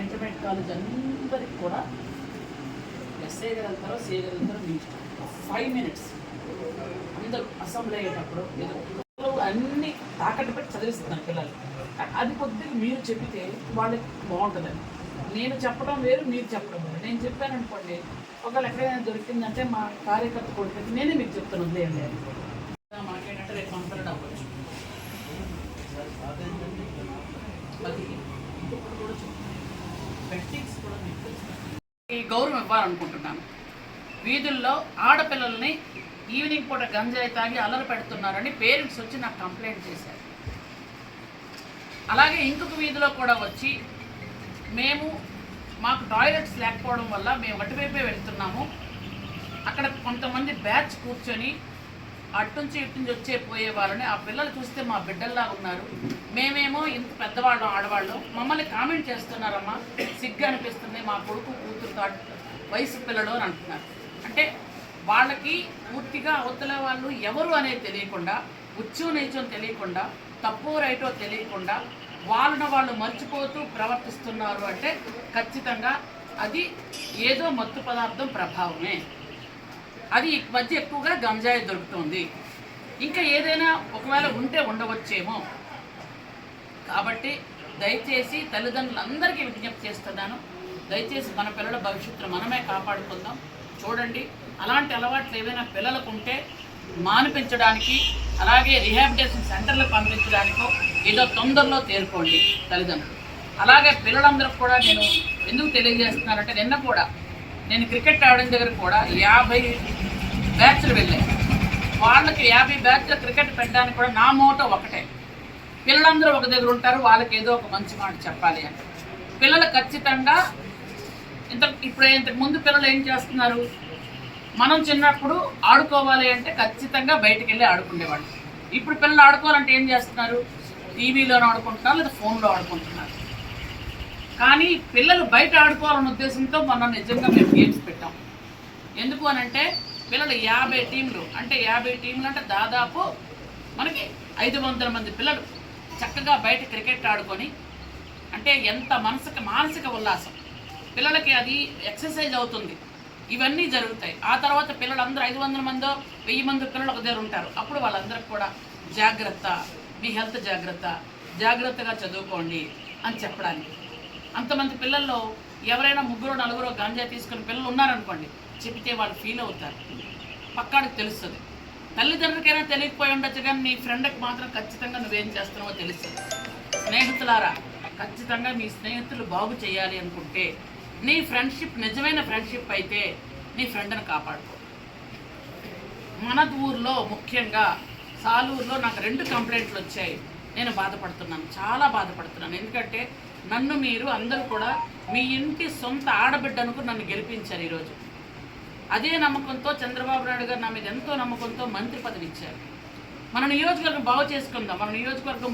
Intermediate college అందరికి కూడా SI గారు వెళ్తారో మీ ఫైవ్ మినిట్స్ అందరూ అసెంబ్లీ అయ్యేటప్పుడు ఏదో అన్ని తాకట్టు పెట్టి చదివిస్తున్నాను పిల్లలు. అది కొద్దిగా మీరు చెప్పితే వాళ్ళకి బాగుంటుందని నేను చెప్పడం వేరు మీరు చెప్పడం వేరు. నేను చెప్పాను అనుకోండి ఒకవేళ ఎక్కడైనా దొరికిందంటే మా కార్యకర్త కొడుకు నేనే మీకు చెప్తాను వదిలేయండి మాకేంటంటే రేపు కంప్లైంట్ అవ్వచ్చు అది ఇంకొకటి కూడా చెప్తాను బెట్టింగ్స్ కూడా మీకు తెలుసు. ఈ గౌరవం ఇవ్వాలనుకుంటున్నాను. వీధుల్లో ఆడపిల్లల్ని ఈవినింగ్ పూట గంజాయి తాగి అల్లరి పెడుతున్నారని పేరెంట్స్ వచ్చి నాకు కంప్లైంట్ చేశారు. అలాగే ఇంకొక వీధిలో కూడా వచ్చి మేము మాకు టాయిలెట్స్ లేకపోవడం వల్ల మేము అటువైపే వెళ్తున్నాము. అక్కడ కొంతమంది బ్యాచ్ కూర్చొని అట్నుంచి ఇటు నుంచి వచ్చే పోయే వాళ్ళని ఆ పిల్లలు చూస్తే మా బిడ్డల్లా ఉన్నారు. మేమేమో ఇంత పెద్దవాళ్ళం ఆడవాళ్ళం. మమ్మల్ని కామెంట్ చేస్తున్నారమ్మా. సిగ్గు అనిపిస్తుంది మా కొడుకు కూతురు కా- వయసు పిల్లలు అని అంటున్నారు. అంటే వాళ్ళకి పూర్తిగా అవతల వాళ్ళు ఎవరు అనేది తెలియకుండా ఉచ్చు నీచం తెలియకుండా తప్పు రైటో తెలియకుండా వాళ్ళను వాళ్ళు మర్చిపోతూ ప్రవర్తిస్తున్నారు అంటే ఖచ్చితంగా అది ఏదో మత్తు పదార్థం ప్రభావమే. అది ఈ మధ్య ఎక్కువగా గంజాయి దొరుకుతుంది. ఇంకా ఏదైనా ఒకవేళ ఉంటే ఉండవచ్చేమో. కాబట్టి దయచేసి తల్లిదండ్రులందరికీ విజ్ఞప్తి చేస్తున్నాను. దయచేసి మన పిల్లల భవిష్యత్తును మనమే కాపాడుకుందాం. చూడండి అలాంటి అలవాట్లు ఏవైనా పిల్లలకు ఉంటే మానిపించడానికి అలాగే రిహాబిటేషన్ సెంటర్లకు పంపించడానికో ఏదో తొందరలో తేరుకోండి తల్లిదండ్రులు. అలాగే పిల్లలందరికీ కూడా నేను ఎందుకు తెలియజేస్తున్నానంటే నిన్న కూడా నేను క్రికెట్ ఆడిన దగ్గర కూడా యాభై బ్యాచ్లు వెళ్ళాయి. వాళ్ళకి యాభై బ్యాచ్ల క్రికెట్ పెట్టడానికి కూడా నా మోటో ఒకటే. పిల్లలందరూ ఒక దగ్గర ఉంటారు వాళ్ళకి ఏదో ఒక మంచి మాట చెప్పాలి అని. పిల్లలు ఖచ్చితంగా ఇంత ఇప్పుడు ఇంతకు ముందు పిల్లలు ఏం చేస్తున్నారు? మనం చిన్నప్పుడు ఆడుకోవాలి అంటే ఖచ్చితంగా బయటకు వెళ్ళి ఆడుకునేవాళ్ళు. ఇప్పుడు పిల్లలు ఆడుకోవాలంటే ఏం చేస్తున్నారు? టీవీలో ఆడుకుంటున్నారు లేదా ఫోన్లో ఆడుకుంటున్నారు. కానీ పిల్లలు బయట ఆడుకోవాలన్న ఉద్దేశంతో మనం నిజంగా మేము గేమ్స్ పెట్టాం. ఎందుకు అని అంటే పిల్లలు యాభై టీంలు అంటే యాభై టీంలు అంటే దాదాపు మనకి ఐదు వందల మంది పిల్లలు చక్కగా బయట క్రికెట్ ఆడుకొని అంటే ఎంత మనసుకి మానసిక ఉల్లాసం. పిల్లలకి అది ఎక్సర్సైజ్ అవుతుంది. ఇవన్నీ జరుగుతాయి. ఆ తర్వాత పిల్లలందరూ ఐదు వందల మందో వెయ్యి మంది పిల్లలు ఒక దగ్గర ఉంటారు. అప్పుడు వాళ్ళందరికి కూడా జాగ్రత్త మీ హెల్త్ జాగ్రత్త జాగ్రత్తగా చదువుకోండి అని చెప్పడానికి. అంతమంది పిల్లల్లో ఎవరైనా ముగ్గురు నలుగురో గాంజా తీసుకుని పిల్లలు ఉన్నారనుకోండి చెబితే వాళ్ళు ఫీల్ అవుతారు. పక్కాడికి తెలుస్తుంది. తల్లిదండ్రులకైనా తెలియకపోయి ఉండొచ్చు కానీ నీ ఫ్రెండ్కి మాత్రం ఖచ్చితంగా నువ్వేం చేస్తున్నావో తెలుస్తుంది. స్నేహితులారా ఖచ్చితంగా మీ స్నేహితులు బాగు చేయాలి అనుకుంటే నీ ఫ్రెండ్షిప్ నిజమైన ఫ్రెండ్షిప్ అయితే నీ ఫ్రెండ్ని కాపాడుకో. మన ఊర్లో ముఖ్యంగా సాలూరులో నాకు రెండు కంప్లైంట్లు వచ్చాయి. నేను బాధపడుతున్నాను చాలా బాధపడుతున్నాను. ఎందుకంటే నన్ను మీరు అందరూ కూడా మీ ఇంటి సొంత ఆడబిడ్డనుకు నన్ను గెలిపించారు ఈరోజు. అదే నమ్మకంతో చంద్రబాబు నాయుడు గారు నా మీద ఎంతో నమ్మకంతో మంత్రి పదవి ఇచ్చారు మన నియోజకవర్గం బాగు చేసుకుందాం. మన నియోజకవర్గం